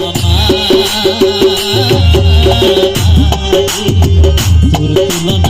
তোর তুলনা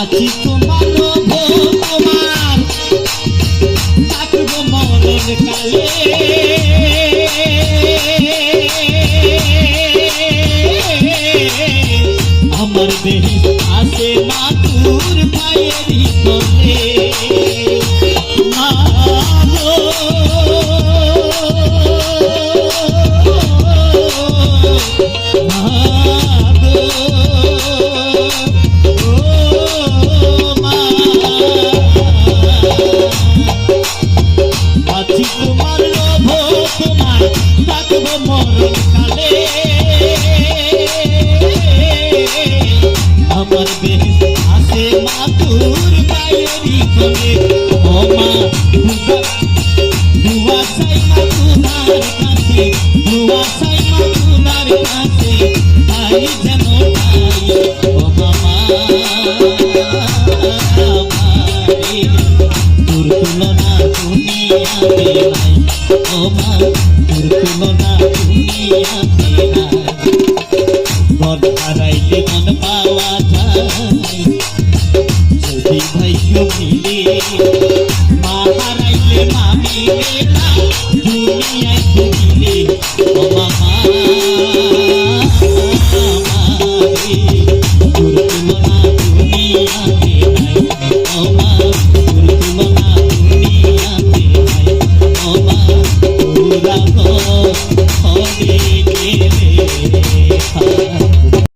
আছি তোমার ভগবান থাকব মরণ কালে। আছে না তোর ভাইয়েরই করে বেশ আসে মা তোর বাইরি করে ও মা দুয়া সাই মা তোমার কাছে দুয়া সাই মা তোমার কাছে তাই যেন তাই ও মামা তোর তুলনা দুনিয়াতে নাই ও মা, তোর তুলনা দুনিয়াতে ভুলে মা হারাইলে মামি দুনিয়ায়